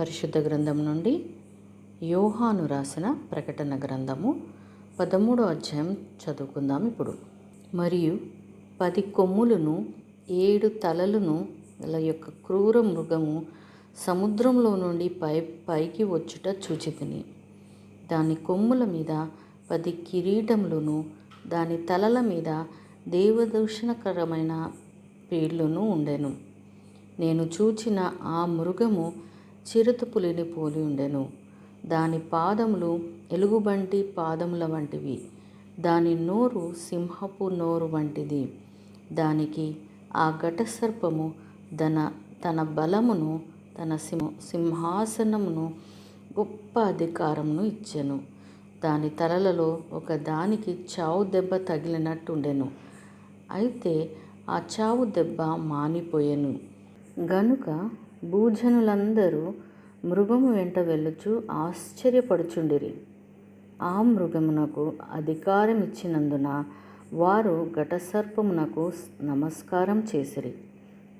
పరిశుద్ధ గ్రంథం నుండి యోహాను రాసిన ప్రకటన గ్రంథము పదమూడో అధ్యాయం చదువుకుందాం ఇప్పుడు. మరియు పది కొమ్ములను ఏడు తలలను గల యొక్క క్రూర మృగము సముద్రంలో నుండి పై పైకి వచ్చుట చూచితిని. దాని కొమ్ముల మీద పది కిరీటములను దాని తలల మీద దేవదూషణకరమైన పేర్లను ఉండెను. నేను చూచిన ఆ మృగము చిరుతపులిని పోలి ఉండెను. దాని పాదములు ఎలుగుబంటి పాదముల వంటివి. దాని నోరు సింహపు నోరు వంటిది. దానికి ఆ ఘటసర్పము తన తన బలమును తన సింహ సింహాసనమును గొప్ప అధికారమును ఇచ్చెను. దాని తలలలో ఒక దానికి చావు దెబ్బ తగిలినట్టుండెను. అయితే ఆ చావు దెబ్బ మానిపోయెను. గనుక భూజనులందరూ మృగము వెంట వెళ్ళుచు ఆశ్చర్యపడుచుండిరి. ఆ మృగమునకు అధికారం ఇచ్చినందున వారు ఘటసర్పమునకు నమస్కారం చేసిరి.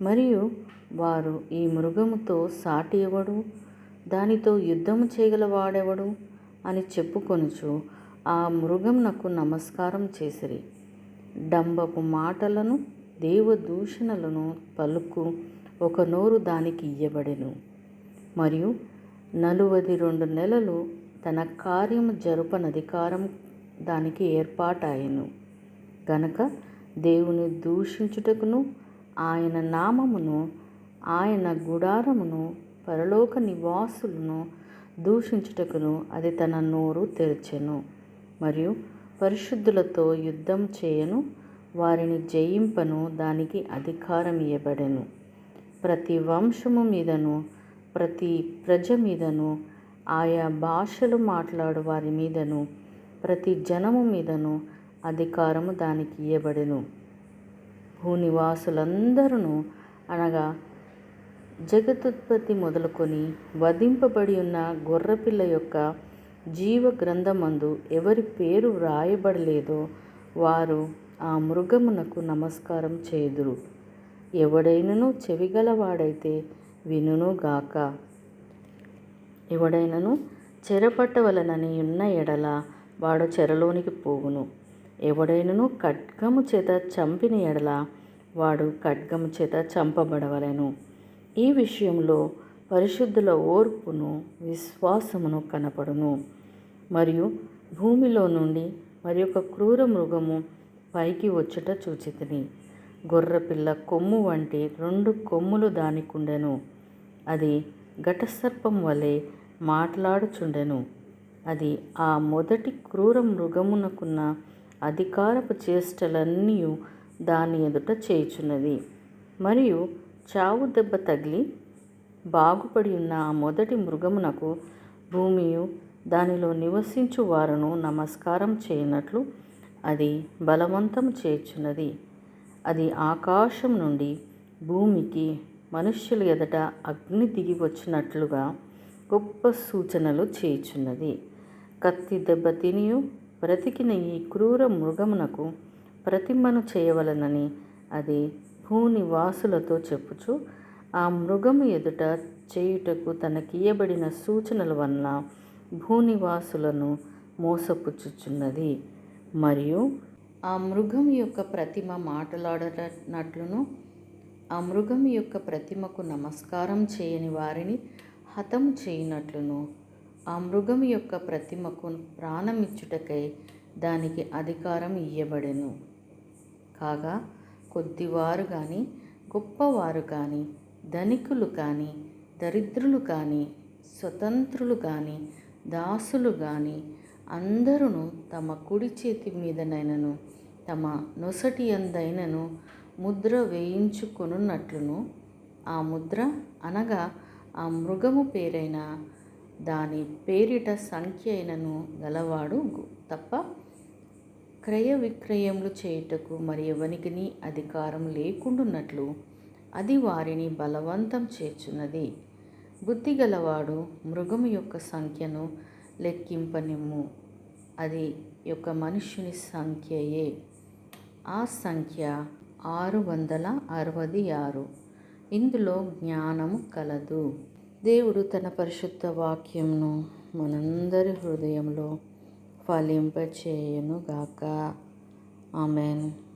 మరియు వారు ఈ మృగముతో సాటి ఎవడు దానితో యుద్ధము చేయగలవాడెవడు? అని చెప్పుకొనుచు ఆ మృగమునకు నమస్కారం చేసిరి. డంబపు మాటలను దేవదూషణలను పలుకు ఒక నోరు దానికి ఇయ్యబడెను. మరియు నలువది రెండు నెలలు తన కార్యము జరుపనధికారం దానికి ఏర్పాటాయను. గనక దేవుని దూషించుటకును ఆయన నామమును ఆయన గుడారమును పరలోక నివాసులను దూషించుటకును అది తన నోరు తెరిచెను. మరియు పరిశుద్ధులతో యుద్ధం చేయను వారిని జయింపను దానికి అధికారం ఇవ్వబడెను ప్రతి వంశము మీదను ప్రతి ప్రజ మీదను ఆయా భాషలు మాట్లాడు వారి మీదను ప్రతి జనము మీదను అధికారము దానికి ఇవ్వబడెను భూనివాసులందరూ అనగా జగతుత్పత్తి మొదలుకొని వధింపబడి ఉన్న గొర్రెపిల్ల యొక్క జీవ గ్రంథమందు ఎవరి పేరు వ్రాయబడలేదో వారు ఆ మృగమునకు నమస్కారం చేదురు. ఎవడైనను చెవిగలవాడైతే వినును గాక. ఎవడైనను చెరపట్టవలనని ఉన్న ఎడల వాడు చెరలోనికి పోవును. ఎవడైనను ఖడ్గము చేత చంపిన ఎడల వాడు ఖడ్గము చేత చంపబడవలెను. ఈ విషయంలో పరిశుద్ధుల ఓర్పును విశ్వాసమును కనపడును. మరియు భూమిలో నుండి మరి ఒక క్రూర మృగము పైకి వచ్చుట చూచితిని. గొర్రెపిల్ల కొమ్ము వంటి రెండు కొమ్ములు దానికుండెను. అది ఘటసర్పం వలె మాట్లాడుచుండెను. అది ఆ మొదటి క్రూర మృగమునకున్న అధికారపు చేష్టలన్నీ దాని ఎదుట చేయుచున్నది. మరియు చావు దెబ్బ తగిలి బాగుపడి ఉన్న ఆ మొదటి మృగమునకు భూమియు దానిలో నివసించు వారును నమస్కారం చేయనట్లు అది బలవంతం చేయుచున్నది. అది ఆకాశం నుండి భూమికి మనుష్యుల ఎదట అగ్ని దిగి వచ్చినట్లుగా గొప్ప సూచనలు చేయుచున్నది. కత్తి దెబ్బ తినియు బ్రతికిన ఈ క్రూర మృగమునకు ప్రతిమను చేయవలనని అది భూనివాసులతో చెప్పుచు ఆ మృగము ఎదుట చేయుటకు తనకియబడిన సూచనల వలన భూనివాసులను మోసపుచ్చుచున్నది. మరియు ఆ మృగం యొక్క ప్రతిమ మాట్లాడనట్లును ఆ మృగం యొక్క ప్రతిమకు నమస్కారం చేయని వారిని హతం చేయనట్లును. ఆ మృగం యొక్క ప్రతిమకు ప్రాణమిచ్చుటకై దానికి అధికారం ఇయ్యబడెను. కాగా కొద్దివారు కానీ గొప్పవారు కానీ ధనికులు కానీ దరిద్రులు కానీ స్వతంత్రులు కానీ దాసులు కానీ అందరూ తమ కుడి చేతి మీదనైనను తమ నొసటి అందైనను ముద్ర వేయించుకొనున్నట్లును. ఆ ముద్ర అనగా ఆ మృగము పేరైన దాని పేరిట సంఖ్య అయినను గలవాడు తప్ప క్రయ విక్రయములు చేయుటకు మరి ఎవనికిని అధికారం లేకుండున్నట్లు అది వారిని బలవంతం చేర్చున్నది. బుద్ధి గలవాడు మృగము యొక్క సంఖ్యను లెక్కింపనిమ్ము. అది యొక్క మనుష్యుని సంఖ్యయే. ఆ సంఖ్య ఆరు వందల అరవది ఆరు. ఇందులో జ్ఞానము కలదు. దేవుడు తన పరిశుద్ధ వాక్యంను మనందరి హృదయంలో ఫలింపచేయనుగాక. ఆమెన్.